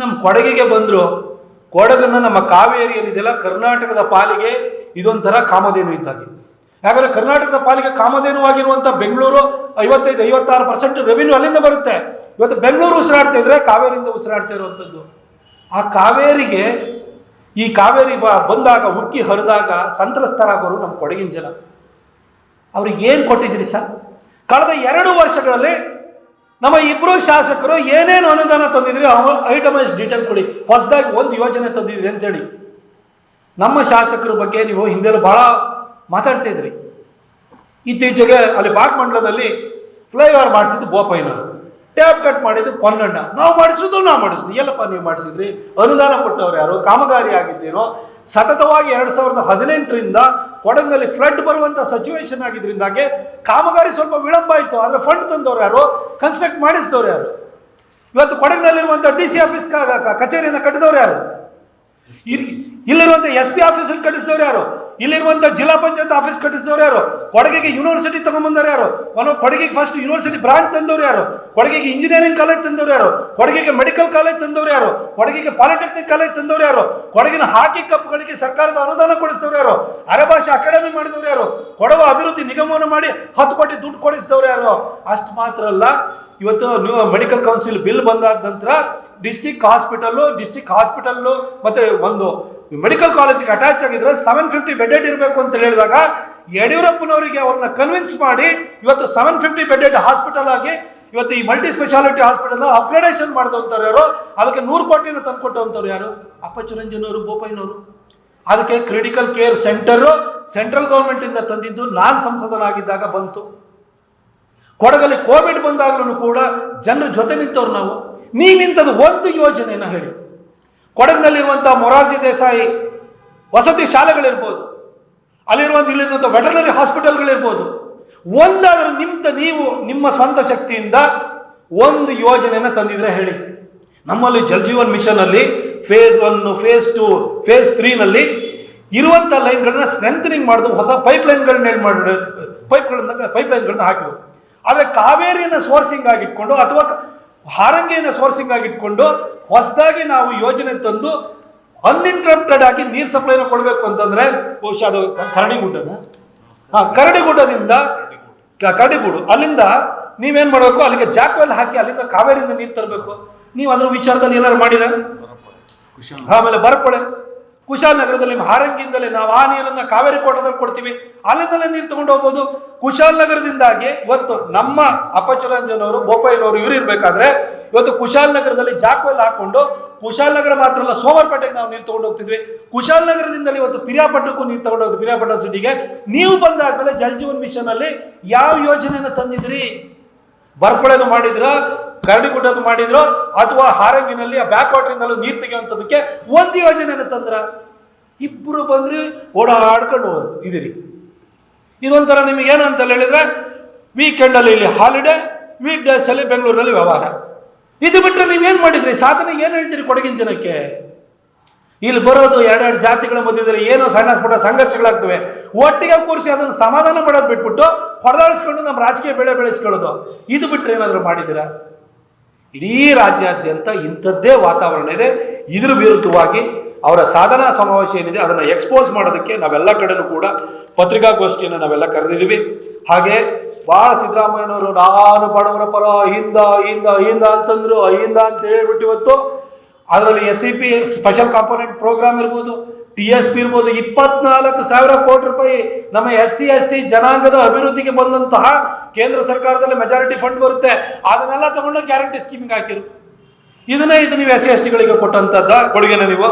ನಮ್ಮ ಕೊಡಗಿಗೆ ಬಂದರು. ಕೊಡಗನ್ನು ನಮ್ಮ ಕಾವೇರಿ ಏನಿದೆಯಲ್ಲ, ಕರ್ನಾಟಕದ ಪಾಲಿಗೆ ಇದೊಂಥರ ಕಾಮಧೇನು ಇದ್ದಾಗೆ. ಯಾಕಂದರೆ ಕರ್ನಾಟಕದ ಪಾಲಿಗೆ ಕಾಮಧೇನುವಾಗಿರುವಂಥ ಬೆಂಗಳೂರು ಐವತ್ತೈದು, ಐವತ್ತಾರು ಪರ್ಸೆಂಟ್ ರೆವಿನ್ಯೂ ಅಲ್ಲಿಂದ ಬರುತ್ತೆ. ಇವತ್ತು ಬೆಂಗಳೂರು ಉಸಿರಾಡ್ತಾ ಇದ್ರೆ ಕಾವೇರಿಯಿಂದ ಉಸಿರಾಡ್ತಾ ಇರುವಂಥದ್ದು. ಆ ಕಾವೇರಿಗೆ, ಈ ಕಾವೇರಿ ಬ, ಬಂದಾಗ ಉಕ್ಕಿ ಹರಿದಾಗ ಸಂತ್ರಸ್ತರಾಗೋರು ನಮ್ಮ ಕೊಡಗಿನ ಜನ. ಅವ್ರಿಗೆ ಏನು ಕೊಟ್ಟಿದ್ದೀರಿ ಸರ್? ಕಳೆದ ಎರಡು ವರ್ಷಗಳಲ್ಲಿ ನಮ್ಮ ಇಬ್ಬರು ಶಾಸಕರು ಏನೇನು ಅನುದಾನ ತಂದಿದ್ರಿ ಐಟಮೈಸ್ ಡೀಟೇಲ್ ಕೊಡಿ. ಹೊಸದಾಗಿ ಒಂದು ಯೋಜನೆ ತಂದಿದ್ರಿ ಅಂತೇಳಿ. ನಮ್ಮ ಶಾಸಕರ ಬಗ್ಗೆ ನೀವು ಹಿಂದೆಲ್ಲ ಭಾಳ ಮಾತಾಡ್ತಾ ಇದ್ರಿ. ಇತ್ತೀಚೆಗೆ ಅಲ್ಲಿ ಬಾಗ್ಮಂಡಲದಲ್ಲಿ ಫ್ಲೈಓವರ್ ಮಾಡಿಸಿದ್ದು ಬೋಪಯ್ಯನವರು. ಟ್ಯಾಪ್ ಕಟ್ ಮಾಡಿದ್ದು ಪೊನ್ನಣ್ಣ. ನಾವು ಮಾಡಿಸೋದು ನಾವು ಮಾಡಿಸೋದು ಎಲ್ಲಪ್ಪ, ನೀವು ಮಾಡಿಸಿದ್ರಿ? ಅನುದಾನ ಕೊಟ್ಟವ್ರು ಯಾರು? ಕಾಮಗಾರಿ ಆಗಿದ್ದೇನೋ? ಸತತವಾಗಿ ಎರಡು ಸಾವಿರದ ಹದಿನೆಂಟರಿಂದ ಕೊಡಗಿನಲ್ಲಿ ಫ್ಲಡ್ ಬರುವಂಥ ಸಿಚುವೇಶನ್ ಆಗಿದ್ರಿಂದಾಗೆ ಕಾಮಗಾರಿ ಸ್ವಲ್ಪ ವಿಳಂಬ ಆಯಿತು. ಆದರೆ ಫಂಡ್ ತಂದವ್ರು ಯಾರು? ಕನ್ಸ್ಟ್ರಕ್ಟ್ ಮಾಡಿಸಿದವ್ರು ಯಾರು? ಇವತ್ತು ಕೊಡಗಿನಲ್ಲಿರುವಂಥ ಡಿ ಸಿ ಆಫೀಸ್ ಕಚೇರಿಯನ್ನು ಕಟ್ಟಿದವ್ರು ಯಾರು? ಇಲ್ಲಿ ಇಲ್ಲಿರುವಂಥ ಎಸ್ ಪಿ ಆಫೀಸಲ್ಲಿ ಕಟ್ಟಿಸಿದವ್ರು ಯಾರು? ಇಲ್ಲಿರುವಂಥ ಜಿಲ್ಲಾ ಪಂಚಾಯತ್ ಆಫೀಸ್ ಕಟ್ಟಿಸಿದವರು ಯಾರು? ಕೊಡಗಿಗೆ ಯೂನಿವರ್ಸಿಟಿ ತಗೊಂಬಂದವ್ರು ಯಾರು? ಕೊಡಗಿಗೆ ಫಸ್ಟ್ ಯೂನಿವರ್ಸಿಟಿ ಬ್ರಾಂಚ್ ತಂದವರು ಯಾರು? ಕೊಡಗಿಗೆ ಇಂಜಿನಿಯರಿಂಗ್ ಕಾಲೇಜ್ ತಂದವರು ಯಾರು? ಕೊಡಗಿಗೆ ಮೆಡಿಕಲ್ ಕಾಲೇಜ್ ತಂದವರು ಯಾರು? ಕೊಡಗಿಗೆ ಪಾಲಿಟೆಕ್ನಿಕ್ ಕಾಲೇಜ್ ತಂದವರು ಯಾರು? ಕೊಡಗಿನ ಹಾಕಿ ಕಪ್ಗಳಿಗೆ ಸರ್ಕಾರದ ಅನುದಾನ ಕೊಡಿಸಿದವರು ಯಾರು? ಅರೆಭಾಷೆ ಅಕಾಡೆಮಿ ಮಾಡಿದವರು ಯಾರು? ಕೊಡವ ಅಭಿವೃದ್ಧಿ ನಿಗಮವನ್ನು ಮಾಡಿ ಹತ್ತು ಕೋಟಿ ದುಡ್ಡು ಕೊಡಿಸಿದವರು ಯಾರು? ಅಷ್ಟು ಮಾತ್ರ ಅಲ್ಲ. ಇವತ್ತು ಮೆಡಿಕಲ್ ಕೌನ್ಸಿಲ್ ಬಿಲ್ ಬಂದಾದ ನಂತರ ಡಿಸ್ಟಿಕ್ ಹಾಸ್ಪಿಟಲ್ಲು ಡಿಸ್ಟಿಕ್ ಹಾಸ್ಪಿಟಲ್ಲು ಮತ್ತು ಒಂದು ಮೆಡಿಕಲ್ ಕಾಲೇಜಿಗೆ ಅಟ್ಯಾಚ್ ಆಗಿದ್ರೆ ಸೆವೆನ್ ಫಿಫ್ಟಿ ಬೆಡೆಡ್ ಇರಬೇಕು ಅಂತ ಹೇಳಿದಾಗ ಯಡಿಯೂರಪ್ಪನವರಿಗೆ ಅವ್ರನ್ನ ಕನ್ವಿನ್ಸ್ ಮಾಡಿ ಇವತ್ತು ಸೆವೆನ್ ಫಿಫ್ಟಿ ಬೆಡೆಡ್ ಹಾಸ್ಪಿಟಲ್ ಆಗಿ ಇವತ್ತು ಈ ಮಲ್ಟಿ ಸ್ಪೆಷಾಲಿಟಿ ಹಾಸ್ಪಿಟಲ್ ಅಪ್ಗ್ರೇಡೇಷನ್ ಮಾಡಿದಂಥವ್ರು ಯಾರು? ಅದಕ್ಕೆ ನೂರು ಕೋಟಿನ ತಂದುಕೊಟ್ಟಂಥವ್ರು ಯಾರು? ಅಪ್ಪಚುರಂಜನವರು ಬೋಪಯ್ಯನವರು. ಅದಕ್ಕೆ ಕ್ರಿಟಿಕಲ್ ಕೇರ್ ಸೆಂಟರು ಸೆಂಟ್ರಲ್ ಗೌರ್ಮೆಂಟಿಂದ ತಂದಿದ್ದು ನಾನು ಸಂಸದನಾಗಿದ್ದಾಗ ಬಂತು. ಕೊಡಗಲ್ಲಿ ಕೋವಿಡ್ ಬಂದಾಗಲೂ ಕೂಡ ಜನರ ಜೊತೆ ನಿಂತವ್ರು ನಾವು. ನೀವಿಂಥದ್ದು ಒಂದು ಯೋಜನೆಯನ್ನು ಹೇಳಿ. ಕೊಡಗಿನಲ್ಲಿರುವಂಥ ಮೊರಾರ್ಜಿ ದೇಸಾಯಿ ವಸತಿ ಶಾಲೆಗಳಿರ್ಬೋದು ಅಲ್ಲಿರುವಂಥ ಇಲ್ಲಿರುವಂಥ ವೆಟರ್ನರಿ ಹಾಸ್ಪಿಟಲ್ಗಳಿರ್ಬೋದು, ಒಂದಾದರೂ ನಿಮ್ಮ ನೀವು ನಿಮ್ಮ ಸ್ವಂತ ಶಕ್ತಿಯಿಂದ ಒಂದು ಯೋಜನೆಯನ್ನು ತಂದಿದ್ರೆ ಹೇಳಿ. ನಮ್ಮಲ್ಲಿ Jal Jeevan ಮಿಷನಲ್ಲಿ phase one phase two phase ತ್ರೀನಲ್ಲಿ ಇರುವಂಥ ಲೈನ್ಗಳನ್ನ ಸ್ಟ್ರೆಂಥನಿಂಗ್ ಮಾಡೋದು, ಹೊಸ ಪೈಪ್ ಏನು ಮಾಡಿ ಪೈಪ್ಗಳನ್ನ ಪೈಪ್ ಲೈನ್ಗಳನ್ನ ಹಾಕಿದ್ರು. ಆದರೆ ಕಾವೇರಿಯನ್ನು ಸೋರ್ಸಿಂಗ್ ಆಗಿಟ್ಕೊಂಡು, ಅಥವಾ ಹಾರಂಗಿಯನ್ನು ಸೋರ್ಸಿಂಗ್ ಆಗಿಟ್ಕೊಂಡು ಹೊಸದಾಗಿ ನಾವು ಯೋಜನೆ ತಂದು ಅನ್ಇಂಟ್ರಪ್ಟೆಡ್ ಆಗಿ ನೀರು ಸಪ್ಲೈನ ಕೊಡಬೇಕು ಅಂತಂದ್ರೆ ಬಹುಶಃ ಅದು ಕರಡಿಗುಡ್ಡನ ಹಾಂ ಕರಡಿಗುಡ್ಡದಿಂದ ಕರಡಿಗುಡು ಅಲ್ಲಿಂದ ನೀವೇನು ಮಾಡಬೇಕು? ಅಲ್ಲಿಗೆ ಜಾಕ್ವೆಲ್ ಹಾಕಿ ಅಲ್ಲಿಂದ ಕಾವೇರಿಯಿಂದ ನೀರು ತರಬೇಕು. ನೀವು ಅದ್ರ ವಿಚಾರದಲ್ಲಿ ಏನಾರು ಮಾಡಿರ? ಆಮೇಲೆ ಬರಪೊಳೆ ಕುಶಾಲನಗರದಲ್ಲಿ ಹಾರಂಗಿಯಿಂದಲೇ ನಾವು ಆ ನೀರನ್ನ ಕಾವೇರಿ ಕೋಟದಲ್ಲಿ ಕೊಡ್ತೀವಿ. ಅಲ್ಲಿಂದಲೇ ನೀರು ತಗೊಂಡು ಹೋಗ್ಬೋದು. ಕುಶಾಲನಗರದಿಂದಾಗಿ ಇವತ್ತು ನಮ್ಮ ಅಪಚರಂಜನವರು, ಬೋಪಯ್ಯನವರು ಇವರು ಇರಬೇಕಾದ್ರೆ ಇವತ್ತು ಕುಶಾಲನಗರದಲ್ಲಿ ಜಾಕ್ವೆಲ್ ಹಾಕೊಂಡು ಕುಶಾಲನಗರ ಮಾತ್ರ ಅಲ್ಲ ಸೋಮರ್ಪೇಟೆಗೆ ನಾವು ನೀರು ತಗೊಂಡು ಹೋಗ್ತಿದ್ವಿ. ಕುಶಾಲನಗರದಿಂದಲೇ ಇವತ್ತು ಪಿರಿಯಾಪಟ್ಟಕ್ಕೂ ನೀರು ತಗೊಂಡು ಹೋಗ್ತೀವಿ ಪಿರಿಯಾಪಟ್ಟಣ ಸಿಟಿಗೆ. ನೀವು ಬಂದಾದ್ಮೇಲೆ ಜಲ್ ಜೀವನ್ ಮಿಷನ್ ಅಲ್ಲಿ ಯಾವ ಯೋಜನೆಯನ್ನು ತಂದಿದ್ರಿ ಬರ್ಪಳೆದು ಮಾಡಿದ್ರ? ಕರಡಿಗುಡ್ಡದು ಮಾಡಿದ್ರು ಅಥವಾ ಹಾರಂಗಿನಲ್ಲಿ ಆ ಬ್ಯಾಕ್ ವಾಟ್ರಿಂದಲೂ ನೀರು ತೆಗೆಯುವಂಥದ್ದಕ್ಕೆ ಒಂದು ಯೋಜನೆಯನ್ನು ತಂದ್ರ? ಇಬ್ಬರು ಬಂದ್ರಿ ಓಡಾಡ್ಕೊಂಡು ಇದಿರಿ. ಇದೊಂಥರ ಏನು ಅಂತ ಹೇಳಿದ್ರೆ ವೀಕೆಂಡಲ್ಲಿ ಇಲ್ಲಿ ಹಾಲಿಡೇ ವೀಕ್ ಡೇಸಲ್ಲಿ ಬೆಂಗಳೂರಲ್ಲಿ ವ್ಯವಹಾರ. ಇದು ಬಿಟ್ಟರೆ ನೀವೇನು ಮಾಡಿದ್ರಿ? ಸಾಧನೆ ಏನು ಹೇಳ್ತೀರಿ ಕೊಡಗಿನ ಜನಕ್ಕೆ? ಇಲ್ಲಿ ಬರೋದು ಎರಡೆರಡು ಜಾತಿಗಳ ಮಧ್ಯದಲ್ಲಿ ಏನೋ ಸಣ್ಣ ಪುಟ್ಟ ಸಂಘರ್ಷಗಳಾಗ್ತವೆ. ಒಟ್ಟಿಗೆ ಕೂರಿಸಿ ಅದನ್ನು ಸಮಾಧಾನ ಮಾಡೋದು ಬಿಟ್ಬಿಟ್ಟು ಹೊಡೆದಾಡಿಸ್ಕೊಂಡು ನಮ್ಮ ರಾಜಕೀಯ ಬೆಳೆ ಬೆಳೆಸ್ಕೊಳ್ಳೋದು. ಇದು ಬಿಟ್ಟರೆ ಏನಾದರೂ ಮಾಡಿದ್ದೀರಾ? ಇಡೀ ರಾಜ್ಯಾದ್ಯಂತ ಇಂಥದ್ದೇ ವಾತಾವರಣ ಇದೆ. ಇದ್ರ ವಿರುದ್ಧವಾಗಿ ಅವರ ಸಾಧನಾ ಸಮಾವೇಶ ಏನಿದೆ, ಅದನ್ನು ಎಕ್ಸ್ಪೋಸ್ ಮಾಡೋದಕ್ಕೆ ನಾವೆಲ್ಲ ಕಡೆಯೂ ಕೂಡ ಪತ್ರಿಕಾಗೋಷ್ಠಿಯನ್ನು ನಾವೆಲ್ಲ ಕರೆದಿದ್ದೀವಿ ಹಾಗೆ ಭಾಳ ಸಿದ್ದರಾಮಯ್ಯನವರು, ನಾನು ಬಡವರ ಪರ ಹಿಂದ ಹಿಂದ ಹಿಂದ ಅಂತಂದ್ರು ಹಿಂದ ಅಂತ ಹೇಳ್ಬಿಟ್ಟು ಇವತ್ತು, ಅದರಲ್ಲಿ S C P special component program ಇರ್ಬೋದು ಟಿ ಎಸ್ ಪಿ ಇರ್ಬೋದು, ಇಪ್ಪತ್ನಾಲ್ಕು ಸಾವಿರ ಕೋಟಿ ರೂಪಾಯಿ ನಮ್ಮ ಎಸ್ ಸಿ, ಎಸ್ ಟಿ ಜನಾಂಗದ ಅಭಿವೃದ್ಧಿಗೆ ಬಂದಂತಹ ಕೇಂದ್ರ ಸರ್ಕಾರದಲ್ಲಿ ಮೆಜಾರಿಟಿ ಫಂಡ್ ಬರುತ್ತೆ. ಅದನ್ನೆಲ್ಲ ತಗೊಂಡು ಗ್ಯಾರಂಟಿ ಸ್ಕೀಮಿಗೆ ಹಾಕಿರು. ಇದನ್ನೇ ಇದು ನೀವು ಎಸ್ ಸಿ, ಎಸ್ ಟಿಗಳಿಗೆ ಕೊಟ್ಟಂಥದ್ದು ಕೊಡುಗೆನ ನೀವು?